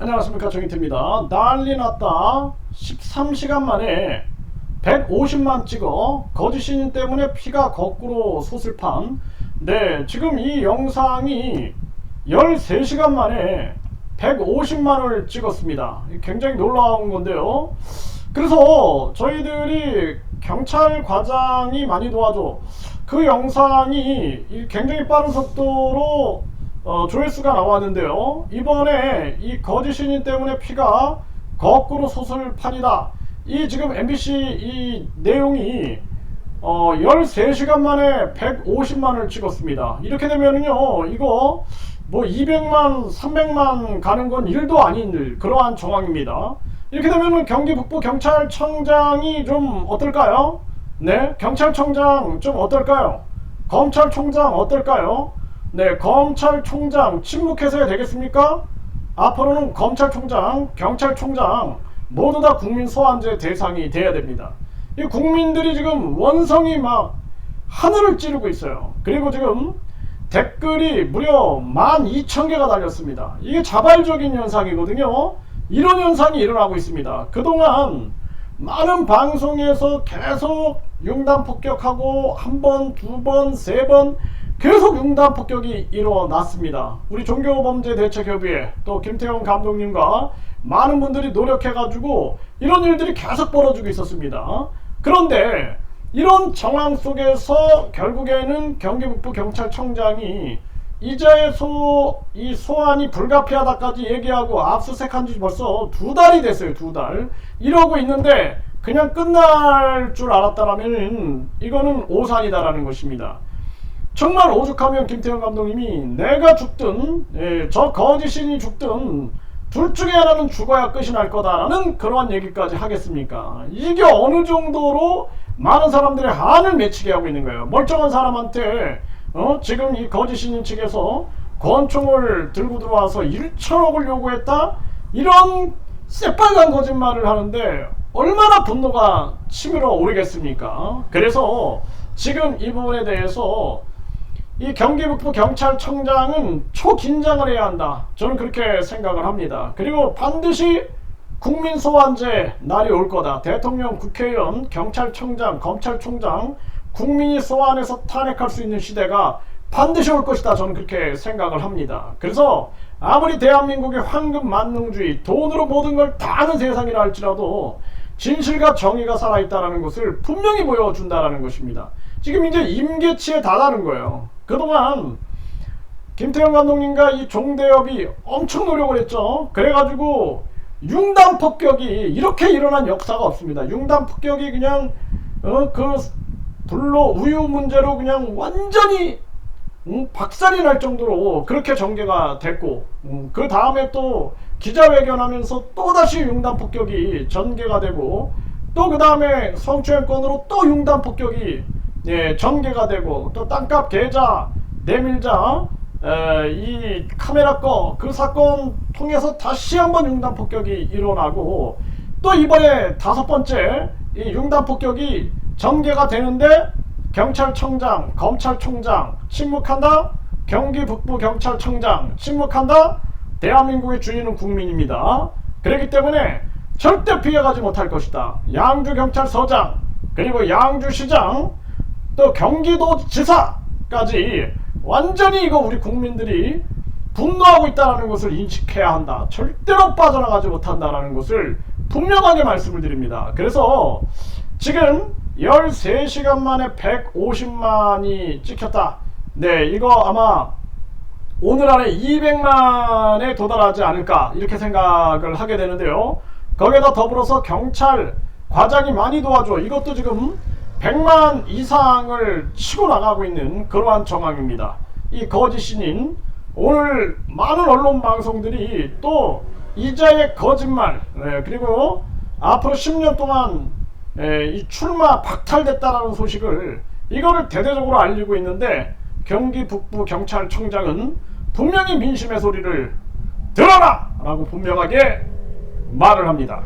안녕하십니까 정인태입니다. 난리 났다. 13시간 만에 150만 찍어 거짓 신인 때문에 피가 거꾸로 솟을판. 네, 지금 이 영상이 13시간 만에 150만을 찍었습니다. 굉장히 놀라운 건데요. 그래서 저희들이 경찰 과장이 많이 도와줘. 그 영상이 이 굉장히 빠른 속도로 어, 조회수가 나왔는데요. 이번에 이 거짓 신인 때문에 피가 거꾸로 솟을 판이다. 이 지금 MBC 이 내용이 어, 13시간 만에 150만을 찍었습니다. 이렇게 되면은요, 이거 뭐 200만, 300만 가는 건 일도 아닌 일, 그러한 정황입니다. 이렇게 되면은 경기 북부 경찰청장이 좀 어떨까요? 네, 경찰청장 좀 어떨까요? 검찰총장 어떨까요? 네, 검찰총장 침묵해서야 되겠습니까? 앞으로는 검찰총장, 경찰총장 모두 다 국민 소환제 대상이 돼야 됩니다. 이 국민들이 지금 원성이 막 하늘을 찌르고 있어요. 그리고 지금 댓글이 무려 12,000개가 달렸습니다. 이게 자발적인 현상이거든요. 이런 현상이 일어나고 있습니다. 그동안 많은 방송에서 계속 융단 폭격하고 한 번, 두 번, 세 번 계속 융단 폭격이 일어났습니다. 우리 종교범죄대책협의회 또 김태형 감독님과 많은 분들이 노력해가지고 이런 일들이 계속 벌어지고 있었습니다. 그런데 이런 정황 속에서 결국에는 경기북부 경찰청장이 소, 이 소환이 불가피하다까지 얘기하고 압수색한 지 벌써 두 달이 됐어요, 두 달. 이러고 있는데 그냥 끝날 줄 알았다라면 이거는 오산이다라는 것입니다. 정말 오죽하면 김태형 감독님이 내가 죽든 예, 저 거짓신이 죽든 둘 중에 하나는 죽어야 끝이 날 거다라는 그러한 얘기까지 하겠습니까? 이게 어느 정도로 많은 사람들의 한을 맺히게 하고 있는 거예요. 멀쩡한 사람한테 어? 지금 이 거짓신인 측에서 권총을 들고 들어와서 1천억을 요구했다? 이런 새빨간 거짓말을 하는데 얼마나 분노가 치밀어 오르겠습니까? 그래서 지금 이 부분에 대해서 이 경기북부 경찰청장은 초긴장을 해야 한다. 저는 그렇게 생각을 합니다. 그리고 반드시 국민 소환제 날이 올 거다. 대통령, 국회의원, 경찰청장, 검찰총장 국민이 소환해서 탄핵할 수 있는 시대가 반드시 올 것이다. 저는 그렇게 생각을 합니다. 그래서 아무리 대한민국의 황금 만능주의, 돈으로 모든 걸다 아는 세상이라 할지라도 진실과 정의가 살아있다는 것을 분명히 보여준다는 것입니다. 지금 이제 임계치에 달하는 거예요. 그동안 김태형 감독님과 이 종대협이 엄청 노력을 했죠. 그래가지고 융단 폭격이 이렇게 일어난 역사가 없습니다. 융단 폭격이 그냥 어, 그 불로 우유 문제로 그냥 완전히 음, 박살이 날 정도로 그렇게 전개가 됐고 음, 그 다음에 또 기자회견하면서 또 다시 융단 폭격이 전개가 되고 또 그 다음에 성추행 건으로 또 융단 폭격이 예, 전개가 되고 또 땅값 계좌 내밀자 에, 이 카메라 거 그 사건 통해서 다시 한번 융단 폭격이 일어나고 또 이번에 다섯 번째 이 융단 폭격이 전개가 되는데 경찰청장, 검찰총장 침묵한다. 경기 북부 경찰청장 침묵한다. 대한민국의 주인은 국민입니다. 그렇기 때문에 절대 피해가지 못할 것이다. 양주 경찰서장 그리고 양주시장 또 경기도지사까지 완전히 이거 우리 국민들이 분노하고 있다는 것을 인식해야 한다. 절대로 빠져나가지 못한다라는 것을 분명하게 말씀을 드립니다. 그래서 지금 13시간 만에 150만이 찍혔다. 네, 이거 아마 오늘 안에 200만에 도달하지 않을까 이렇게 생각을 하게 되는데요. 거기에다 더불어서 경찰 과장이 많이 도와줘. 이것도 지금 100만 이상을 치고 나가고 있는 그러한 정황입니다. 이 거짓 신인 오늘 많은 언론 방송들이 또 이자의 거짓말 네, 그리고 앞으로 10년 동안 에, 이 출마 박탈됐다라는 소식을 이거를 대대적으로 알리고 있는데 경기 북부 경찰청장은 분명히 민심의 소리를 들어라! 라고 분명하게 말을 합니다.